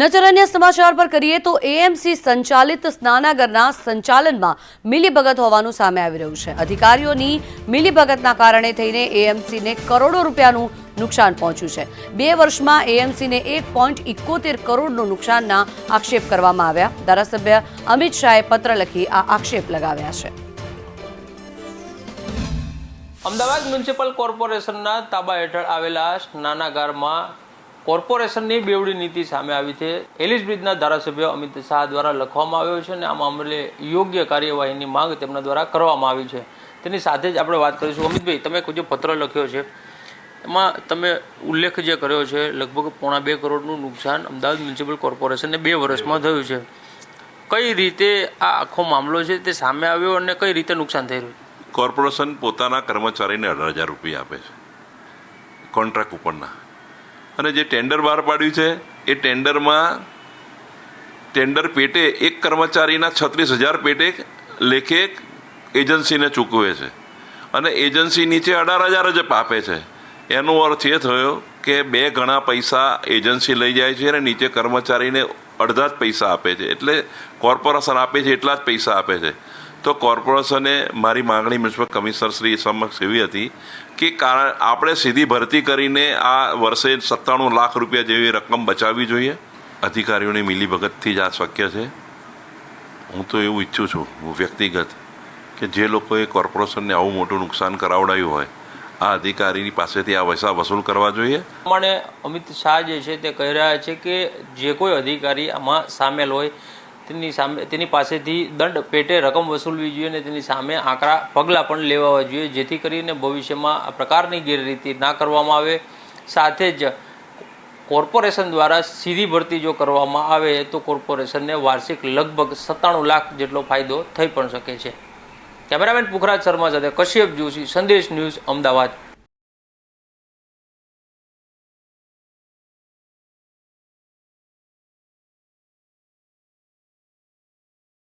નજર અન્ય સમાચાર પર કરીએ તો એએમસી સંચાલિત સ્નાનાગરના સંચાલનમાં મિલીભગત હોવાનું સામે આવી રહ્યું છે. અધિકારીઓની મિલીભગતના કારણે થઈને એએમસીને કરોડો રૂપિયાનું નુકસાન પહોંચ્યું છે. બે વર્ષમાં એએમસીને એક પોઈન્ટ ઇકોતેર કરોડનું નુકસાનના આક્ષેપ કરવામાં આવ્યા. ધારાસભ્ય અમિત શાહે પત્ર લખી આ આક્ષેપ લગાવ્યા છે. અમદાવાદ મ્યુનિસિપલ કોર્પોરેશનના તાબા હેઠળ આવેલા સ્નાનાગારમાં કોર્પોરેશનની બેવડી નીતિ સામે આવી છે. એલિસ બ્રિજના ધારાસભ્ય અમિત શાહ દ્વારા લખવામાં આવ્યો છે અને આ મામલે યોગ્ય કાર્યવાહીની માંગ તેમના દ્વારા કરવામાં આવી છે. તેની સાથે જ આપણે વાત કરીશું. અમિતભાઈ, તમે જે પત્ર લખ્યો છે, એમાં તમે ઉલ્લેખ જે કર્યો છે, લગભગ પોણા બે કરોડનું નુકસાન અમદાવાદ મ્યુનિસિપલ કોર્પોરેશનને બે વર્ષમાં થયું છે. કઈ રીતે આ આખો મામલો છે તે સામે આવ્યો અને કઈ રીતે નુકસાન થઈ રહ્યું? કોર્પોરેશન પોતાના કર્મચારીને અઢાર હજાર રૂપિયા આપે છે. કોન્ટ્રાક્ટ ઉપરના. અને જે ટેન્ડર બહાર પાડ્યું છે, એ ટેન્ડરમાં ટેન્ડર પેટે એક કર્મચારીના છત્રીસ હજાર પેટે લેખે એજન્સીને ચૂકવે છે. અને એજન્સી નીચે અઢાર હજાર જ આપે છે. એનો અર્થ એ થયો કે બે ગણા પૈસા એજન્સી લઈ જાય છે અને નીચે કર્મચારીને અડધા જ પૈસા આપે છે. એટલે કોર્પોરેશન આપે છે, એટલા જ પૈસા આપે છે. તો કોર્પોરેશને મારી માંગણી મ્યુનિસિપલ કમિશનર શ્રી સમક્ષ એવી હતી કે કારણ આપણે સીધી ભરતી કરીને આ વર્ષે સત્તાણું લાખ રૂપિયા જેવી રકમ બચાવવી જોઈએ. અધિકારીઓની મિલીભગતથી જ આ શક્ય છે. હું તો એવું ઈચ્છું છું, હું વ્યક્તિગત, કે જે લોકોએ કોર્પોરેશનને આવું મોટું નુકસાન કરાવડાયું હોય, આ અધિકારીની પાસેથી આ પૈસા વસૂલ કરવા જોઈએ. પ્રમાણે અમિત શાહ જે છે તે કહી રહ્યા છે કે જે કોઈ અધિકારી આમાં સામેલ હોય તેની સામે તેની પાસેથી દંડ પેટે રકમ વસૂલવી જોઈએ અને તેની સામે આંકડા પગલાં પણ લેવા જોઈએ, જેથી કરીને ભવિષ્યમાં આ પ્રકારની ગેરરીતિ ના કરવામાં આવે. સાથે જ કોર્પોરેશન દ્વારા સીધી ભરતી જો કરવામાં આવે, તો કોર્પોરેશનને વાર્ષિક લગભગ સત્તાણું લાખ જેટલો ફાયદો થઈ પણ શકે છે. કેમેરામેન પુખરાજ શર્મા સાથે કશ્યપ જોશી, સંદેશ ન્યૂઝ અમદાવાદ.